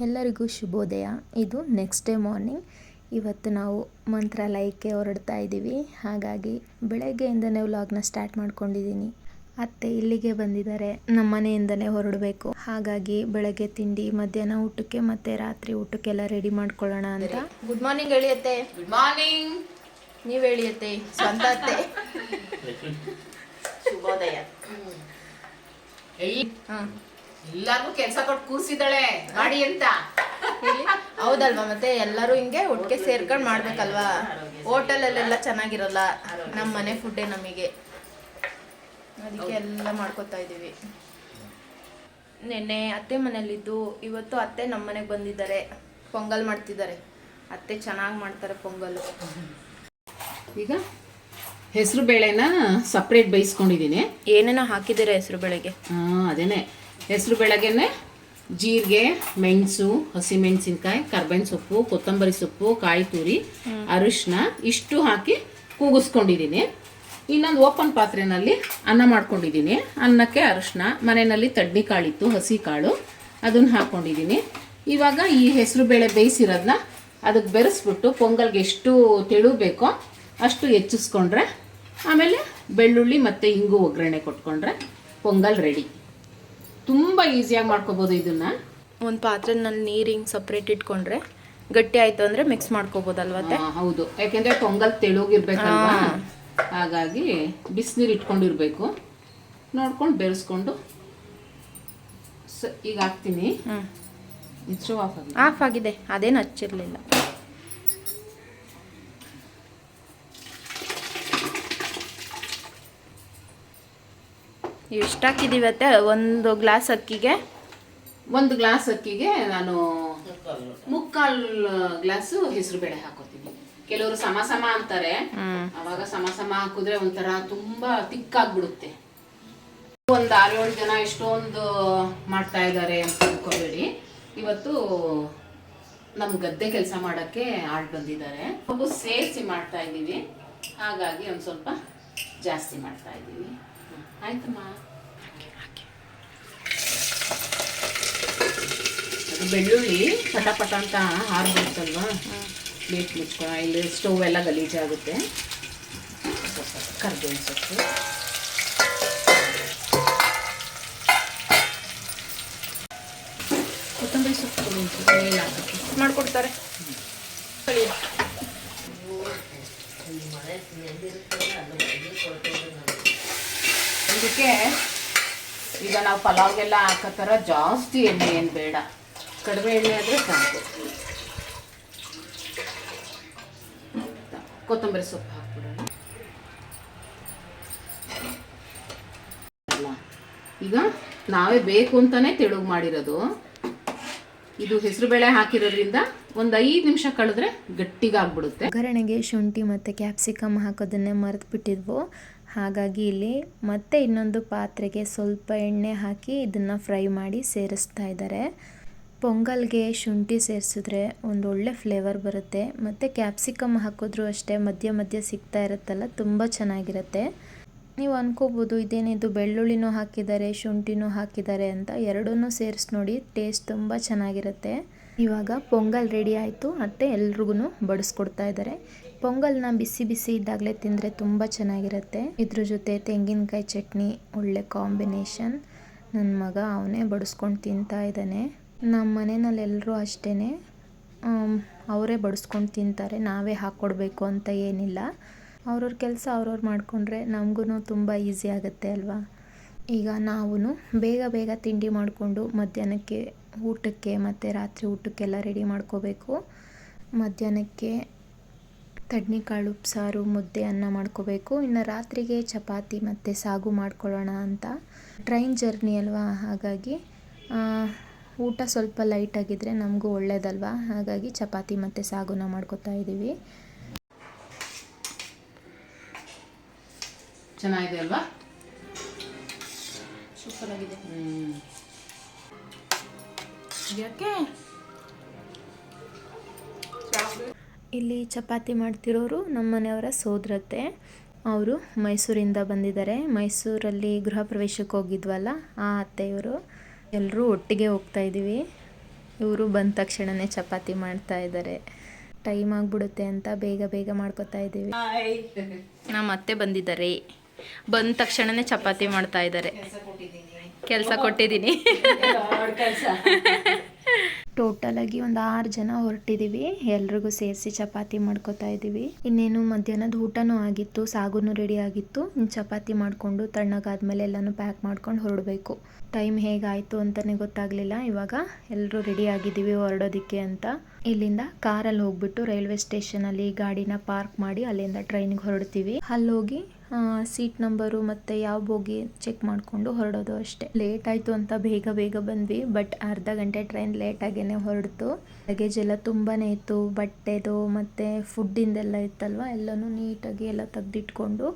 ಎಲ್ಲರಿಗೂ ಶುಭೋದಯ. ಇದು ನೆಕ್ಸ್ಟ್ ಡೇ ಮಾರ್ನಿಂಗ್ ಇವತ್ತು ನಾವು ಮಂತ್ರಾಲಯಕ್ಕೆ ಹೊರಡ್ತಾ ಇದ್ದೀವಿ. ಹಾಗಾಗಿ ಬೆಳಗ್ಗೆಯಿಂದನೇ ವ್ಲಾಗ್ನ ಸ್ಟಾರ್ಟ್ ಮಾಡ್ಕೊಂಡಿದ್ದೀನಿ. ಅತ್ತೆ ಇಲ್ಲಿಗೆ ಬಂದಿದ್ದಾರೆ. ನಮ್ಮ ಮನೆಯಿಂದಲೇ ಹೊರಡಬೇಕು. ಹಾಗಾಗಿ ಬೆಳಗ್ಗೆ ತಿಂಡಿ ಮಧ್ಯಾಹ್ನ ಊಟಕ್ಕೆ ಮತ್ತೆ ರಾತ್ರಿ ಊಟಕ್ಕೆಲ್ಲ ರೆಡಿ ಮಾಡ್ಕೊಳ್ಳೋಣ ಅಂತ. ಗುಡ್ ಮಾರ್ನಿಂಗ್ ಹೇಳಿಯತ್ತೆ ಗುಡ್ ಮಾರ್ನಿಂಗ್ ನೀವು ಹೇಳಿಯತ್ತೆ ಸ್ವಂತ ಅತ್ತೆ. ಶುಭೋದಯ. ಹಾಂ. ಎಲ್ಲಾರ್ಗೂ ಕೆಲ್ಸ ಕೊಟ್ಟು ಕೂರ್ಸಿದಾಳೆ ಮಾಡಿ ಅಂತ. ಹೌದಲ್ವಾ? ಮತ್ತೆ ಎಲ್ಲರೂ ಹಿಂಗೆ ಒಟ್ಟಿಗೆ ಸೇರ್ಕೊಂಡು ಮಾಡ್ಬೇಕಲ್ವಾ? ಹೋಟೆಲಲ್ಲೆಲ್ಲ ಚೆನ್ನಾಗಿರಲ್ಲ. ನಮ್ಮ ಮನೆ ಫುಡ್ಡೇ ನಮಗೆ. ಅದಕ್ಕೆ ಎಲ್ಲ ಮಾಡ್ಕೊತಾ ಇದ್ದೀವಿ. ನಿನ್ನೆ ಅತ್ತೆ ಮನೇಲಿದ್ದು ಇವತ್ತು ಅತ್ತೆ ನಮ್ಮ ಮನೆಗೆ ಬಂದಿದ್ದಾರೆ. ಪೊಂಗಲ್ ಮಾಡ್ತಿದ್ದಾರೆ. ಅತ್ತೆ ಚೆನ್ನಾಗಿ ಮಾಡ್ತಾರೆ ಪೊಂಗಲ್. ಈಗ ಹೆಸರು ಬೇಳೆನ ಸಪ್ರೇಟ್ ಬೇಯಿಸ್ಕೊಂಡಿದ್ದೀನಿ. ಏನೇನೋ ಹಾಕಿದ್ದೀರಾ ಹೆಸರು ಬೇಳೆಗೆ? ಆ, ಅದೇನೆ. ಹೆಸರು ಬೆಳಗ್ಗೆನೆ ಜೀರಿಗೆ ಮೆಣಸು ಹಸಿಮೆಣಸಿನ್ಕಾಯಿ ಕರ್ಬೇವಿನ ಸೊಪ್ಪು ಕೊತ್ತಂಬರಿ ಸೊಪ್ಪು ಕಾಯಿ ತುರಿ ಅರಿಶಿನ ಇಷ್ಟು ಹಾಕಿ ಕೂಗಿಸ್ಕೊಂಡಿದ್ದೀನಿ. ಇನ್ನೊಂದು ಓಪನ್ ಪಾತ್ರೆನಲ್ಲಿ ಅನ್ನ ಮಾಡ್ಕೊಂಡಿದ್ದೀನಿ. ಅನ್ನಕ್ಕೆ ಅರಿಶಿನ ಮನೆಯಲ್ಲಿ ತಡ್ಡಿ ಕಾಳಿತ್ತು ಹಸಿ ಕಾಳು ಅದನ್ನು ಹಾಕ್ಕೊಂಡಿದ್ದೀನಿ ಇವಾಗ ಈ ಹೆಸರು ಬೇಳೆ ಬೇಯಿಸಿರೋದನ್ನ ಅದಕ್ಕೆ ಬೆರೆಸ್ಬಿಟ್ಟು ಪೊಂಗಲ್ಗೆ ಎಷ್ಟು ತೆಳು ಬೇಕೋ ಅಷ್ಟು ಹೆಚ್ಚಿಸ್ಕೊಂಡ್ರೆ ಆಮೇಲೆ ಬೆಳ್ಳುಳ್ಳಿ ಮತ್ತು ಇಂಗು ಒಗ್ಗರಣೆ ಕೊಟ್ಕೊಂಡ್ರೆ ಪೊಂಗಲ್ ರೆಡಿ ತುಂಬ ಈಸಿಯಾಗಿ ಮಾಡ್ಕೋಬೋದು ಇದನ್ನು. ಒಂದು ಪಾತ್ರೆನಲ್ಲಿ ನೀರು ಹಿಂಗೆ ಸಪ್ರೇಟ್ ಇಟ್ಕೊಂಡ್ರೆ ಗಟ್ಟಿ ಆಯ್ತು ಅಂದರೆ ಮಿಕ್ಸ್ ಮಾಡ್ಕೋಬೋದಲ್ವ ಅತ್ತೆ? ಹೌದು. ಯಾಕೆಂದರೆ ಪೊಂಗಲ್ ತೆಳುಗಿರ್ಬೇಕಲ್ವಾ? ಹಾಗಾಗಿ ಬಿಸಿನೀರು ಇಟ್ಕೊಂಡಿರ್ಬೇಕು. ನೋಡ್ಕೊಂಡು ಬೆರೆಸ್ಕೊಂಡು ಸ ಈಗ ಹಾಕ್ತೀನಿ. ಆಫ್ ಆಗಿದೆ. ಅದೇನು ಹಚ್ಚಿರಲಿಲ್ಲ. ಎಷ್ಟು ಹಾಕಿದ್ದೀವಿ ಅತ್ತೆ. ಒಂದು ಗ್ಲಾಸ್ ಅಕ್ಕಿಗೆ. ಒಂದು ಗ್ಲಾಸ್ ಅಕ್ಕಿಗೆ ನಾನು ಮುಕ್ಕಾಲು ಗ್ಲಾಸು ಹೆಸರು ಬೇಳೆ ಹಾಕೋತೀನಿ. ಕೆಲವರು ಸಮ ಸಮ ಅಂತಾರೆ. ಅವಾಗ ಸಮ ಸಮ ಹಾಕಿದ್ರೆ ಒಂಥರ ತುಂಬಾ ತಿಕ್ಕಾಗ್ಬಿಡುತ್ತೆ. ಒಂದು ಏಳು ಜನ ಎಷ್ಟೊಂದು ಮಾಡ್ತಾ ಇದ್ದಾರೆ ಅಂತ ಅನ್ಕೋಬೇಡಿ. ಇವತ್ತು ನಮ್ಮ ಗದ್ದೆ ಕೆಲಸ ಮಾಡಕ್ಕೆ ಆಳ್ ಬಂದಿದ್ದಾರೆ. ಒಬ್ಬ ಸೇರಿಸಿ ಮಾಡ್ತಾ ಇದ್ದೀವಿ. ಹಾಗಾಗಿ ಒಂದು ಸ್ವಲ್ಪ ಜಾಸ್ತಿ ಮಾಡ್ತಾ ಇದ್ದೀವಿ. ಆಯ್ತಮ್ಮ. ಅದು ಬೆಳ್ಳುಳ್ಳಿ ಪಟ ಪಟ ಅಂತ ಹಾರ್ಬೋದಲ್ವಾ ಪ್ಲೇಟ್ ಮುಚ್ಕೊ. ಇಲ್ಲಿ ಸ್ಟವ್ ಎಲ್ಲ ಗಲೀಜಾಗುತ್ತೆ. ಕರ್ಬೇವಿನ ಸೊಪ್ಪು. ಕೊತ್ತಂಬರಿ ಸೊಪ್ಪು ಕೊಡು ಒಂಚೂರು ಮೇಲೆ ಹಾಕಕ್ಕೆ ಮಾಡ್ಕೊಡ್ತಾರೆ ಇದಕ್ಕೆ ಈಗ ನಾವು ಪಲಾವ್ಗೆಲ್ಲ ಹಾಕೋ ಜಾಸ್ತಿ ಎಣ್ಣೆ ಏನು ಬೇಡ. ಕಡಿಮೆ ಎಣ್ಣೆ ಆದರೆ ಸಾಕು. ಕೊತ್ತಂಬರಿ ಸೊಪ್ಪು ಹಾಕ್ಬಿಡೋಣ. ಈಗ ನಾವೇ ಬೇಕು ಅಂತಾನೆ ತೆಳುಗ್ ಮಾಡಿರೋದು. ಇದು ಹೆಸರುಬೇಳೆ ಹಾಕಿರೋದ್ರಿಂದ ಒಂದು ಐದು ನಿಮಿಷ ಕಳೆದ್ರೆ ಗಟ್ಟಿಗಾಗ್ಬಿಡುತ್ತೆ. ಒಗ್ಗರಣೆಗೆ ಶುಂಠಿ ಮತ್ತು ಕ್ಯಾಪ್ಸಿಕಮ್ ಹಾಕೋದನ್ನೇ ಮರೆತು ಬಿಟ್ಟಿದ್ವು ಹಾಗಾಗಿ ಇಲ್ಲಿ ಮತ್ತೆ ಇನ್ನೊಂದು ಪಾತ್ರೆಗೆ ಸ್ವಲ್ಪ ಎಣ್ಣೆ ಹಾಕಿ ಇದನ್ನು ಫ್ರೈ ಮಾಡಿ ಸೇರಿಸ್ತಾ ಇದ್ದಾರೆ. ಪೊಂಗಲ್ಗೆ ಶುಂಠಿ ಸೇರಿಸಿದ್ರೆ ಒಂದು ಒಳ್ಳೆ ಫ್ಲೇವರ್ ಬರುತ್ತೆ. ಮತ್ತು ಕ್ಯಾಪ್ಸಿಕಮ್ ಹಾಕಿದ್ರೂ ಅಷ್ಟೇ ಮಧ್ಯ ಮಧ್ಯ ಸಿಗ್ತಾ ಇರುತ್ತಲ್ಲ, ತುಂಬ ಚೆನ್ನಾಗಿರುತ್ತೆ. ನೀವು ಅನ್ಕೋಬೋದು ಇದೇನಿದು ಬೆಳ್ಳುಳ್ಳಿನೂ ಹಾಕಿದ್ದಾರೆ, ಶುಂಠಿನೂ ಹಾಕಿದ್ದಾರೆ ಅಂತ. ಎರಡನ್ನೂ ಸೇರಿಸಿ ನೋಡಿ ಟೇಸ್ಟ್ ತುಂಬ ಚೆನ್ನಾಗಿರುತ್ತೆ. ಇವಾಗ ಪೊಂಗಲ್ ರೆಡಿ ಆಯಿತು ಮತ್ತು ಎಲ್ರಿಗೂ ಬಡಿಸ್ಕೊಡ್ತಾ ಇದ್ದಾರೆ. ಪೊಂಗಲ್ನ ಬಿಸಿ ಬಿಸಿ ಇದ್ದಾಗಲೇ ತಿಂದರೆ ತುಂಬ ಚೆನ್ನಾಗಿರುತ್ತೆ. ಇದ್ರ ಜೊತೆ ತೆಂಗಿನಕಾಯಿ ಚಟ್ನಿ, ಒಳ್ಳೆ ಕಾಂಬಿನೇಷನ್. ನನ್ನ ಮಗ ಅವನೇ ಬಡಿಸ್ಕೊಂಡು ತಿಂತಾ ಇದ್ದಾನೆ. ನಮ್ಮ ಮನೆಯಲ್ಲಿ ಎಲ್ಲರೂ ಅಷ್ಟೇ ಅವರೇ ಬಡಿಸ್ಕೊಂಡು ತಿಂತಾರೆ. ನಾವೇ ಹಾಕ್ಕೊಡ್ಬೇಕು ಅಂತ ಏನಿಲ್ಲ. ಅವ್ರವ್ರ ಕೆಲಸ ಅವ್ರವ್ರು ಮಾಡಿಕೊಂಡ್ರೆ ನಮಗೂ ತುಂಬ ಈಸಿ ಆಗುತ್ತೆ ಅಲ್ವಾ? ಈಗ ನಾವು ಬೇಗ ಬೇಗ ತಿಂಡಿ ಮಾಡಿಕೊಂಡು ಮಧ್ಯಾಹ್ನಕ್ಕೆ ಊಟಕ್ಕೆ ಮತ್ತು ರಾತ್ರಿ ಊಟಕ್ಕೆಲ್ಲ ರೆಡಿ ಮಾಡ್ಕೋಬೇಕು. ಮಧ್ಯಾಹ್ನಕ್ಕೆ ತಡ್ನಿಕಾಳು ಉಪ್ಸಾರು ಮುದ್ದೆ ಅನ್ನ ಮಾಡ್ಕೋಬೇಕು. ಇನ್ನು ರಾತ್ರಿಗೆ ಚಪಾತಿ ಮತ್ತು ಸಾಗು ಮಾಡ್ಕೊಳ್ಳೋಣ ಅಂತ. ಟ್ರೈನ್ ಜರ್ನಿ ಅಲ್ವಾ? ಹಾಗಾಗಿ ಊಟ ಸ್ವಲ್ಪ ಲೈಟ್ ಆಗಿದ್ರೆ ನಮಗೂ ಒಳ್ಳೇದಲ್ವಾ? ಹಾಗಾಗಿ ಚಪಾತಿ ಮತ್ತು ಸಾಗುನ ಮಾಡ್ಕೋತಾ ಇದ್ದೀವಿ ಚೆನ್ನಾಗಿದೆ ಅಲ್ವಾ? ಸೂಪರ್ ಆಗಿದೆ. ಹ್ಮ್. ಯಾಕೆ? ಇಲ್ಲಿ ಚಪಾತಿ ಮಾಡ್ತಿರೋರು ನಮ್ಮ ಮನೆಯವರ ಸೋದರತ್ತೆ. ಅವರು ಮೈಸೂರಿಂದ ಬಂದಿದ್ದಾರೆ. ಮೈಸೂರಲ್ಲಿ ಗೃಹ ಪ್ರವೇಶಕ್ಕೆ ಹೋಗಿದ್ವಲ್ಲ ಆ ಅತ್ತೆಯವರು. ಎಲ್ಲರೂ ಒಟ್ಟಿಗೆ ಹೋಗ್ತಾ ಇದ್ದೀವಿ. ಇವರು ಬಂದ ತಕ್ಷಣನೇ ಚಪಾತಿ ಮಾಡ್ತಾ ಇದ್ದಾರೆ. ಟೈಮ್ ಆಗಿಬಿಡುತ್ತೆ ಅಂತ ಬೇಗ ಬೇಗ ಮಾಡ್ಕೊತಾ ಇದ್ದೀವಿ. ನಮ್ಮ ಅತ್ತೆ ಬಂದಿದ್ದಾರೆ. ಬಂದ ತಕ್ಷಣನೇ ಚಪಾತಿ ಮಾಡ್ತಾ ಇದ್ದಾರೆ. ಕೆಲಸ ಕೊಟ್ಟಿದ್ದೀನಿ. ಟೋಟಲ್ ಆಗಿ ಒಂದು ಆರು ಜನ ಹೊರಟಿದ್ದೀವಿ ಎಲ್ರಿಗೂ ಸೇರಿಸಿ ಚಪಾತಿ ಮಾಡ್ಕೊತಾ ಇದ್ದೀವಿ ಇನ್ನೇನು ಮಧ್ಯಾಹ್ನದ ಊಟನೂ ಆಗಿತ್ತು, ಸಾಗುನು ರೆಡಿ ಆಗಿತ್ತು. ಚಪಾತಿ ಮಾಡಿಕೊಂಡು ತಣ್ಣಗಾದ್ಮೇಲೆ ಎಲ್ಲನೂ ಪ್ಯಾಕ್ ಮಾಡ್ಕೊಂಡು ಹೊರಡಬೇಕು. ಟೈಮ್ ಹೇಗಾಯಿತು ಅಂತಲೇ ಗೊತ್ತಾಗಲಿಲ್ಲ. ಇವಾಗ ಎಲ್ಲರೂ ರೆಡಿ ಆಗಿದ್ದೀವಿ ಹೊರಡೋದಕ್ಕೆ ಅಂತ. ಇಲ್ಲಿಂದ ಕಾರಲ್ಲಿ ಹೋಗ್ಬಿಟ್ಟು ರೈಲ್ವೆ ಸ್ಟೇಷನಲ್ಲಿ ಗಾಡಿನ ಪಾರ್ಕ್ ಮಾಡಿ ಅಲ್ಲಿಂದ ಟ್ರೈನ್ಗೆ ಹೊರಡ್ತೀವಿ. ಅಲ್ಲೋಗಿ ಸೀಟ್ ನಂಬರು ಮತ್ತು ಯಾವ ಬೋಗಿ ಚೆಕ್ ಮಾಡಿಕೊಂಡು ಹೊರಡೋದು ಅಷ್ಟೇ. ಲೇಟ್ ಆಯಿತು ಅಂತ ಬೇಗ ಬೇಗ ಬಂದ್ವಿ ಬಟ್ ಅರ್ಧ ಗಂಟೆ ಟ್ರೈನ್ ಲೇಟಾಗೇ ಹೊರಡ್ತು. ಲಗೇಜ್ ಎಲ್ಲ ತುಂಬಾ ಇತ್ತು, ಬಟ್ಟೆದು ಮತ್ತು ಫುಡ್ಡಿಂದೆಲ್ಲ ಇತ್ತಲ್ವ, ಎಲ್ಲನೂ ನೀಟಾಗಿ ಎಲ್ಲ ತೆಗ್ದಿಟ್ಕೊಂಡು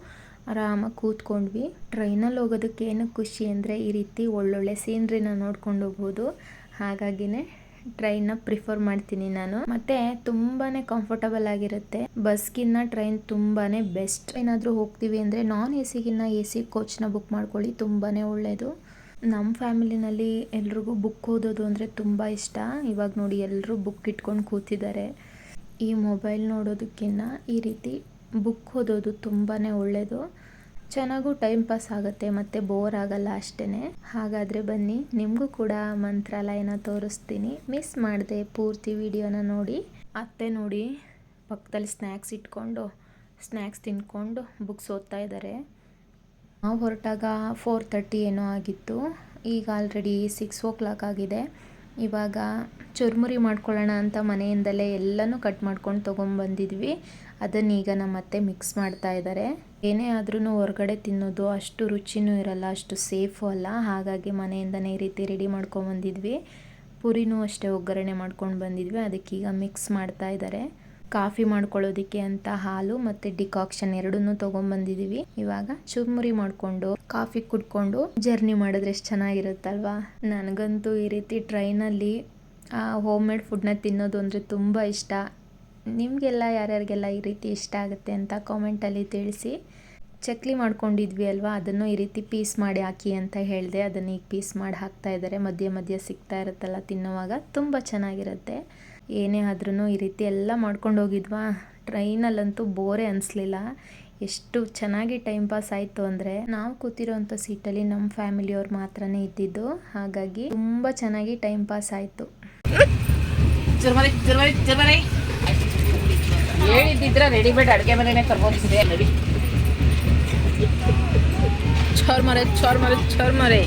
ಆರಾಮಾಗಿ ಕೂತ್ಕೊಂಡ್ವಿ. ಟ್ರೈನಲ್ಲಿ ಹೋಗೋದಕ್ಕೆ ಏನು ಖುಷಿ ಅಂದರೆ ಈ ರೀತಿ ಒಳ್ಳೊಳ್ಳೆ ಸೀನ್ರಿನ ನೋಡ್ಕೊಂಡು ಹೋಗ್ಬೋದು. ಹಾಗಾಗಿನೇ ಟ್ರೈನ್ನ ಪ್ರಿಫರ್ ಮಾಡ್ತೀನಿ ನಾನು. ಮತ್ತೆ ತುಂಬಾನೇ ಕಂಫರ್ಟಬಲ್ ಆಗಿರುತ್ತೆ. ಬಸ್ಗಿನ್ನ ಟ್ರೈನ್ ತುಂಬಾನೇ ಬೆಸ್ಟ್ ಏನಾದರೂ ಹೋಗ್ತೀವಿ ಅಂದರೆ ನಾನ್ ಎ ಸಿಗಿನ್ನ ಎ ಸಿ ಕೋಚ್ನ ಬುಕ್ ಮಾಡ್ಕೊಳ್ಳಿ, ತುಂಬಾನೇ ಒಳ್ಳೆಯದು ನಮ್ಮ ಫ್ಯಾಮಿಲಿನಲ್ಲಿ ಎಲ್ರಿಗೂ ಬುಕ್ ಓದೋದು ಅಂದರೆ ತುಂಬ ಇಷ್ಟ. ಇವಾಗ ನೋಡಿ ಎಲ್ಲರೂ ಬುಕ್ ಇಟ್ಕೊಂಡು ಕೂತಿದ್ದಾರೆ. ಈ ಮೊಬೈಲ್ ನೋಡೋದಕ್ಕಿಂತ ಈ ರೀತಿ ಬುಕ್ ಓದೋದು ತುಂಬಾ ಒಳ್ಳೆಯದು ಚೆನ್ನಾಗೂ ಟೈಮ್ ಪಾಸ್ ಆಗುತ್ತೆ ಮತ್ತೆ ಬೋರ್ ಆಗಲ್ಲ ಅಷ್ಟೇ ಹಾಗಾದರೆ ಬನ್ನಿ, ನಿಮಗೂ ಕೂಡ ಮಂತ್ರಾಲಯನ ತೋರಿಸ್ತೀನಿ. ಮಿಸ್ ಮಾಡಿದೆ ಪೂರ್ತಿ ವಿಡಿಯೋನ ನೋಡಿ. ಅತ್ತೆ ನೋಡಿ, ಪಕ್ಕದಲ್ಲಿ ಸ್ನ್ಯಾಕ್ಸ್ ಇಟ್ಕೊಂಡು ಸ್ನ್ಯಾಕ್ಸ್ ತಿನ್ಕೊಂಡು ಬುಕ್ಸ್ ಓದ್ತಾ ಇದ್ದಾರೆ ನಾವು ಹೊರಟಾಗ ಫೋರ್ ತರ್ಟಿ ಏನೋ ಆಗಿತ್ತು. ಈಗ ಆಲ್ರೆಡಿ ಸಿಕ್ಸ್ ಓ ಕ್ಲಾಕ್ ಆಗಿದೆ. ಇವಾಗ ಚುರ್ಮುರಿ ಮಾಡ್ಕೊಳ್ಳೋಣ ಅಂತ ಮನೆಯಿಂದಲೇ ಎಲ್ಲನೂ ಕಟ್ ಮಾಡ್ಕೊಂಡು ತೊಗೊಂಬಂದಿದ್ವಿ. ಅದನ್ನ ಈಗ ನಮ್ಮ ಅತ್ತೆ ಮಿಕ್ಸ್ ಮಾಡ್ತಾ ಇದ್ದಾರೆ ಏನೇ ಆದ್ರೂ ಹೊರಗಡೆ ತಿನ್ನೋದು ಅಷ್ಟು ರುಚಿನೂ ಇರಲ್ಲ, ಅಷ್ಟು ಸೇಫು ಅಲ್ಲ. ಹಾಗಾಗಿ ಮನೆಯಿಂದನೇ ಈ ರೀತಿ ರೆಡಿ ಮಾಡ್ಕೊಂಬಂದಿದ್ವಿ ಪುರಿನೂ ಅಷ್ಟೇ ಒಗ್ಗರಣೆ ಮಾಡ್ಕೊಂಡು ಬಂದಿದ್ವಿ. ಅದಕ್ಕೀಗ ಮಿಕ್ಸ್ ಮಾಡ್ತಾ ಇದ್ದಾರೆ ಕಾಫಿ ಮಾಡ್ಕೊಳ್ಳೋದಿಕ್ಕೆ ಅಂತ ಹಾಲು ಮತ್ತೆ ಡಿಕಾಕ್ಷನ್ ಎರಡನ್ನೂ ತೊಗೊಂಬಂದಿದ್ದೀವಿ ಇವಾಗ ಚುರ್ಮುರಿ ಮಾಡ್ಕೊಂಡು, ಕಾಫಿ ಕುಡ್ಕೊಂಡು ಜರ್ನಿ ಮಾಡಿದ್ರೆ ಎಷ್ಟು ಚೆನ್ನಾಗಿರುತ್ತಲ್ವಾ? ನನಗಂತೂ ಈ ರೀತಿ ಟ್ರೈನಲ್ಲಿ ಹೋಮ್ ಮೇಡ್ ಫುಡ್ನ ತಿನ್ನೋದು ಅಂದರೆ ತುಂಬ ಇಷ್ಟ. ನಿಮಗೆಲ್ಲ ಯಾರ್ಯಾರಿಗೆಲ್ಲ ಈ ರೀತಿ ಇಷ್ಟ ಆಗುತ್ತೆ ಅಂತ ಕಾಮೆಂಟಲ್ಲಿ ತಿಳಿಸಿ. ಚಕ್ಲಿ ಮಾಡ್ಕೊಂಡಿದ್ವಿ ಅಲ್ವಾ? ಅದನ್ನು ಈ ರೀತಿ ಪೀಸ್ ಮಾಡಿ ಹಾಕಿ ಅಂತ ಹೇಳಿದೆ. ಅದನ್ನು ಈಗ ಪೀಸ್ ಮಾಡಿ ಹಾಕ್ತಾ ಇದ್ದಾರೆ. ಮಧ್ಯೆ ಮಧ್ಯೆ ಸಿಗ್ತಾ ಇರುತ್ತಲ್ಲ ತಿನ್ನುವಾಗ. ತುಂಬ ಚೆನ್ನಾಗಿರುತ್ತೆ. ಏನೇ ಆದ್ರೂ ಈ ರೀತಿ ಎಲ್ಲ ಮಾಡ್ಕೊಂಡು ಹೋಗಿದ್ವಾ? ಟ್ರೈನಲ್ಲಂತೂ ಬೋರೇ ಅನಿಸ್ಲಿಲ್ಲ. ಎಷ್ಟು ಚೆನ್ನಾಗಿ ಟೈಮ್ ಪಾಸ್ ಆಯಿತು ಅಂದರೆ ನಾವು ಕೂತಿರೋವಂಥ ಸೀಟಲ್ಲಿ ನಮ್ಮ ಫ್ಯಾಮಿಲಿಯವ್ರು ಮಾತ್ರನೇ ಇದ್ದಿದ್ದು. ಹಾಗಾಗಿ ತುಂಬ ಚೆನ್ನಾಗಿ ಟೈಮ್ ಪಾಸ್ ಆಯಿತು. ಹೇಳಿದ್ದಿದ್ರೆ ರೆಡಿಮೇಡ್ ಅಡುಗೆ ಮನೆನೇ ಕರ್ಬೋದಿದೆ ನಡಿ ಚೋರ್ ಮರೆ ಚೋರ್ ಮರೆ ಚೋರ್ ಮರೆ.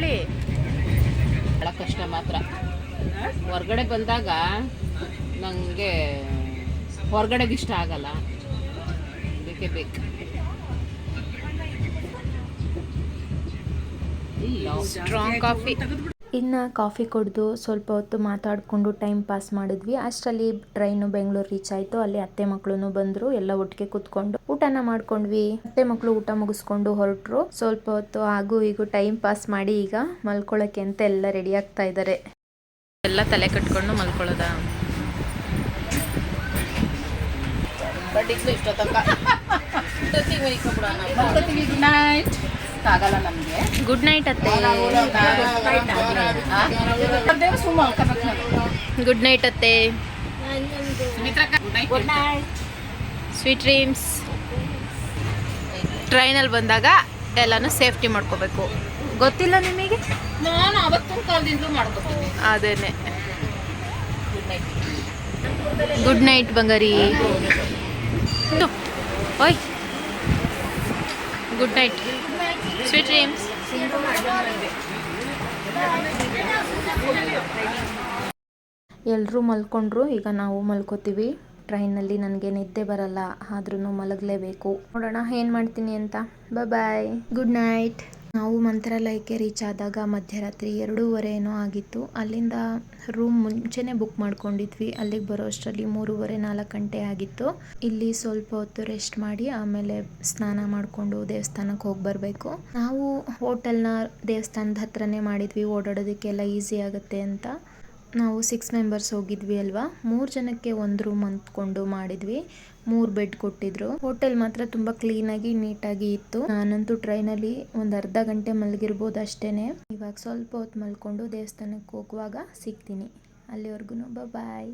ಅಂದ್ರೆ ಭಾಳ ಕಷ್ಟ ಮಾತ್ರ. ಹೊರಗಡೆ ಬಂದಾಗ ನನಗೆ ಹೊರಗಡೆಗೆ ಇಷ್ಟ ಆಗಲ್ಲ. ಬೇಕೇ. ಬೇಕು ಸ್ಟ್ರಾಂಗ್ ಕಾಫಿ ಇನ್ನು ಕಾಫಿ ಕುಡಿದು ಸ್ವಲ್ಪ ಹೊತ್ತು ಮಾತಾಡಿಕೊಂಡು ಟೈಮ್ ಪಾಸ್ ಮಾಡಿದ್ವಿ. ಅಷ್ಟರಲ್ಲಿ ಟ್ರೈನು ಬೆಂಗಳೂರು ರೀಚ್ ಆಯಿತು. ಅಲ್ಲಿ ಅತ್ತೆ ಮಕ್ಕಳು ಬಂದರು. ಎಲ್ಲ ಒಟ್ಟಿಗೆ ಕೂತ್ಕೊಂಡು ಊಟನ ಮಾಡ್ಕೊಂಡ್ವಿ. ಅತ್ತೆ ಮಕ್ಕಳು ಊಟ ಮುಗಿಸ್ಕೊಂಡು ಹೊರಟ್ರು. ಸ್ವಲ್ಪ ಹೊತ್ತು ಹಾಗೂ ಹೀಗೂ ಟೈಮ್ ಪಾಸ್ ಮಾಡಿ ಈಗ ಮಲ್ಕೊಳ್ಳೋಕ್ಕೆ ಅಂತ ಎಲ್ಲ ರೆಡಿ ಆಗ್ತಾ ಇದ್ದಾರೆ ಎಲ್ಲ ತಲೆ ಕಟ್ಕೊಂಡು ಮಲ್ಕೊಳ್ಳೋದ? ಬಟ್ ಇಷ್ಟೋ ತನಕ ಗುಡ್ ನೈಟ್ ಆಗಲ್ಲ ನಮಗೆ ಗುಡ್ ನೈಟ್ ಅತ್ತೆ ಗುಡ್ ನೈಟ್ ಅತ್ತೆ ಸ್ವೀಟ್ ಡ್ರೀಮ್ಸ್ ಟ್ರೈನಲ್ಲಿ ಬಂದಾಗ ಎಲ್ಲನೂ ಸೇಫ್ಟಿ ಮಾಡ್ಕೋಬೇಕು ಗೊತ್ತಿಲ್ಲ ನಿಮಗೆ ನಾನು ಅವತ್ತಿನ ಕಾಲದಿಂದಲೂ ಮಾಡ್ಕೊತೀನಿ ಅದೇನೆ ಗುಡ್ ನೈಟ್ ಗುಡ್ ನೈಟ್ ಬಂಗಾರಿ ಓಯ್ ಗುಡ್ ನೈಟ್ ಸ್ವೀಟ್ ಡ್ರೀಮ್ಸ್ ಎಲ್ಲರೂ ಮಲ್ಕೊಂಡ್ರು, ಈಗ ನಾವು ಮಲ್ಕೋತೀವಿ. ಟ್ರೈನಲ್ಲಿ ನನಗೆ ನಿದ್ದೆ ಬರಲ್ಲ ಆದ್ರೂ ಮಲಗಲೇಬೇಕು. ನೋಡೋಣ, ಏನು ಮಾಡ್ತೀನಿ ಅಂತ. ಬಾಯ್ ಗುಡ್ ನೈಟ್ ನಾವು ಮಂತ್ರಾಲಯಕ್ಕೆ ರೀಚ್ ಆದಾಗ ಮಧ್ಯರಾತ್ರಿ ಎರಡೂವರೆ ಏನೋ ಆಗಿತ್ತು. ಅಲ್ಲಿಂದ ರೂಮ್ ಮುಂಚೆನೇ ಬುಕ್ ಮಾಡ್ಕೊಂಡಿದ್ವಿ. ಅಲ್ಲಿಗೆ ಬರೋ ಅಷ್ಟರಲ್ಲಿ ಮೂರುವರೆ, ನಾಲ್ಕು ಗಂಟೆ ಆಗಿತ್ತು. ಇಲ್ಲಿ ಸ್ವಲ್ಪ ಹೊತ್ತು ರೆಸ್ಟ್ ಮಾಡಿ ಆಮೇಲೆ ಸ್ನಾನ ಮಾಡಿಕೊಂಡು ದೇವಸ್ಥಾನಕ್ಕೆ ಹೋಗಿ ಬರಬೇಕು. ನಾವು ಹೋಟೆಲ್ನ ದೇವಸ್ಥಾನದ ಹತ್ರನೇ ಮಾಡಿದ್ವಿ. ಓಡಾಡೋದಕ್ಕೆಲ್ಲ ಈಸಿ ಆಗುತ್ತೆ ಅಂತ. ನಾವು ಸಿಕ್ಸ್ ಮೆಂಬರ್ಸ್ ಹೋಗಿದ್ವಿ ಅಲ್ವಾ? ಮೂರು ಜನಕ್ಕೆ ಒಂದು ರೂಮ್ ಅಂದ್ಕೊಂಡು ಮಾಡಿದ್ವಿ. ಮೂರು ಬೆಡ್ ಕೊಟ್ಟಿದ್ರು. ಹೋಟೆಲ್ ಮಾತ್ರ ತುಂಬಾ ಕ್ಲೀನ್ ಆಗಿ ನೀಟಾಗಿ ಇತ್ತು. ನಾನಂತೂ ಟ್ರೈನಲ್ಲಿ ಒಂದು ಅರ್ಧ ಗಂಟೆ ಮಲಗಿರ್ಬೋದು ಅಷ್ಟೇನೆ. ಇವಾಗ ಸ್ವಲ್ಪ ಹೊತ್ತು ಮಲ್ಕೊಂಡು ದೇವಸ್ಥಾನಕ್ಕೆ ಹೋಗುವಾಗ ಸಿಗ್ತೀನಿ. ಅಲ್ಲಿವರೆಗೂ ಬಾಯ್